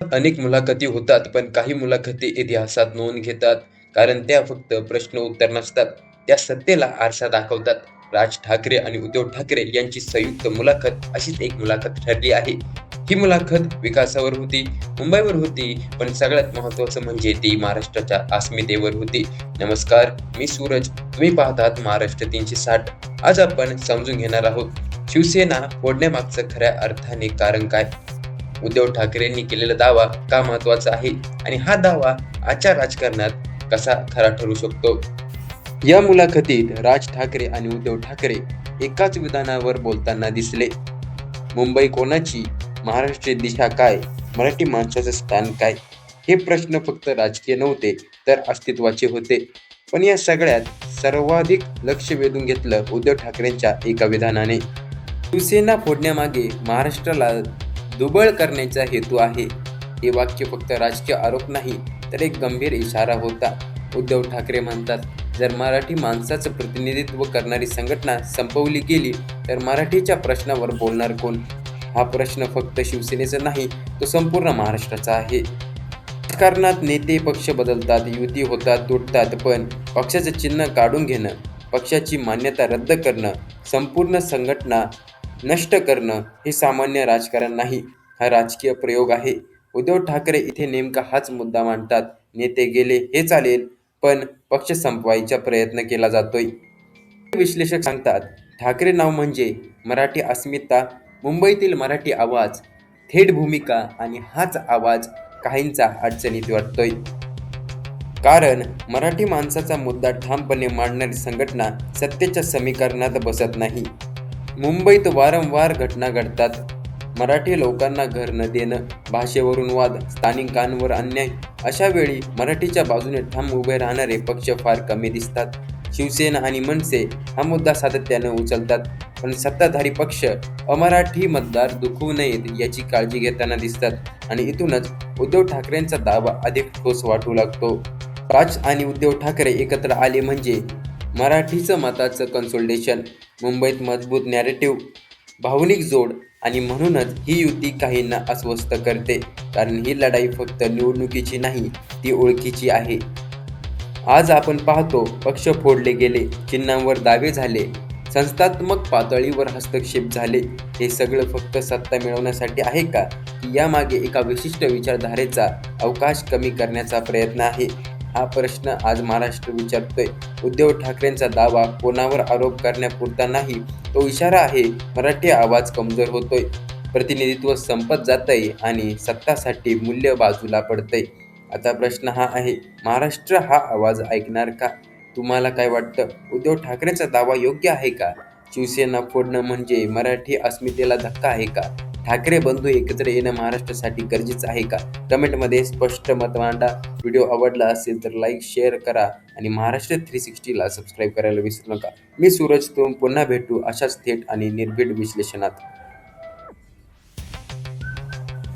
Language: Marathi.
अनेक मुलाखती होतात पण काही मुलाखती इतिहासात नोंद घेतात कारण त्या फक्त प्रश्न उत्तर नसतात. त्या सत्तेला आरसा दाखवतात. राज ठाकरे आणि उद्धव ठाकरे यांची संयुक्त मुलाखत अशीच एक मुलाखत ठरली आहे. ही मुलाखत विकासावर होती मुंबईवर होती पण सगळ्यात महत्वाचं म्हणजे ती महाराष्ट्राच्या अस्मितेवर होती. नमस्कार मी सूरज. तुम्ही पाहतात महाराष्ट्र तीनशे साठ. आज आपण समजून घेणार आहोत शिवसेना फोडण्यामागचं खऱ्या अर्थाने कारण काय? उद्धव ठाकरेंनी केलेला दावा का महत्त्वाचा आहे? आणि हा दावा आजच्या राजकारणात कसा खरा ठरू शकतो? या मुलाखतीत राज ठाकरे आणि उद्धव ठाकरे एकाच विधानावर बोलताना दिसले. मुंबई कोणाची? महाराष्ट्राची दिशा काय? मराठी माणसाचं स्थान काय? हे प्रश्न फक्त राजकीय नव्हते तर अस्तित्वाचे होते. पण या सगळ्यात सर्वाधिक लक्ष वेधून घेतलं उद्धव ठाकरेंच्या एका विधानाने. शिवसेना फोडण्यामागे महाराष्ट्राला दुबळ करण्याचा हेतू आहे. हे वाक्य फक्त राजकीय आरोप नाही तर एक गंभीर इशारा होता. उद्धव ठाकरे म्हणतात जर मराठी माणसाचं प्रतिनिधित्व करणारी संघटना संपवली गेली तर मराठीच्या प्रश्नावर बोलणार कोण? हा प्रश्न फक्त शिवसेनेचा नाही तो संपूर्ण महाराष्ट्राचा आहे. राजकारणात नेते पक्ष बदलतात युती होतात तुटतात पण पक्षाचं चिन्ह काढून घेणं पक्षाची मान्यता रद्द करणं संपूर्ण संघटना नष्ट करणं हे सामान्य राजकारण नाही. हा राजकीय प्रयोग आहे. उद्धव ठाकरे इथे नेमका हाच मुद्दा मांडतात. नेते गेले हे चालेल पण पक्ष संपवायचा प्रयत्न केला जातोय. विश्लेषक सांगतात ठाकरे नाव म्हणजे मराठी अस्मिता मुंबईतील मराठी आवाज थेट भूमिका आणि हाच आवाज काहींचा अडचणीत वाटतोय. कारण मराठी माणसाचा मुद्दा ठामपणे मांडणारी संघटना सत्तेच्या समीकरणात बसत नाही. मुंबईत वारंवार घटना घडतात. मराठी लोकांना घर न देणं भाषेवरून वाद स्थानिकांवर अन्याय अशा वेळी मराठीच्या बाजूने ठाम उभे राहणारे पक्ष फार कमी दिसतात. शिवसेना आणि मनसे हा मुद्दा सातत्यानं उचलतात. पण सत्ताधारी पक्ष अमराठी मतदार दुखवू नयेत याची काळजी घेताना दिसतात आणि इथूनच उद्धव ठाकरेंचा दावा अधिक ठोस वाटू लागतो. राज आणि उद्धव ठाकरे एकत्र आले म्हणजे मराठीचं मताचं कन्सोल्टेशन मुंबईत मजबूत नॅरेटिव्ह भावनिक जोड आणि म्हणूनच ही युती काहींना अस्वस्थ करते. कारण ही लढाई फक्त निवडणुकीची नाही ती ओळखीची आहे. आज आपण पाहतो पक्ष फोडले गेले चिन्हांवर दावे झाले संस्थात्मक पातळीवर हस्तक्षेप झाले. हे सगळं फक्त सत्ता मिळवण्यासाठी आहे का? की यामागे एका विशिष्ट विचारधारेचा अवकाश कमी करण्याचा प्रयत्न आहे. हा प्रश्न आज महाराष्ट्र विचारतोय. उद्धव ठाकरेंचा दावा कोणावर आरोप करण्यापुरता नाही तो इशारा आहे मराठी आवाज कमजोर होतोय. प्रतिनिधित्व संपत जातंय आणि सत्तासाठी मूल्य बाजूला पडतंय. आता प्रश्न हा आहे महाराष्ट्र हा आवाज ऐकणार का? तुम्हाला काय वाटतं? उद्धव ठाकरेंचा दावा योग्य आहे का? शिवसेना फोडणं म्हणजे मराठी अस्मितेला धक्का आहे का? ठाकरे बंधू एकत्र येणं महाराष्ट्रासाठी गरजेचं आहे का? कमेंटमध्ये स्पष्ट मत मांडा व्हिडिओ आवडला असेल तर लाईक शेअर करा आणि महाराष्ट्र थ्री सिक्स्टीला सबस्क्राईब करायला विसरू नका. मी सूरज तुम पुन्हा भेटू अशाच थेट आणि निर्भीड विश्लेषणात.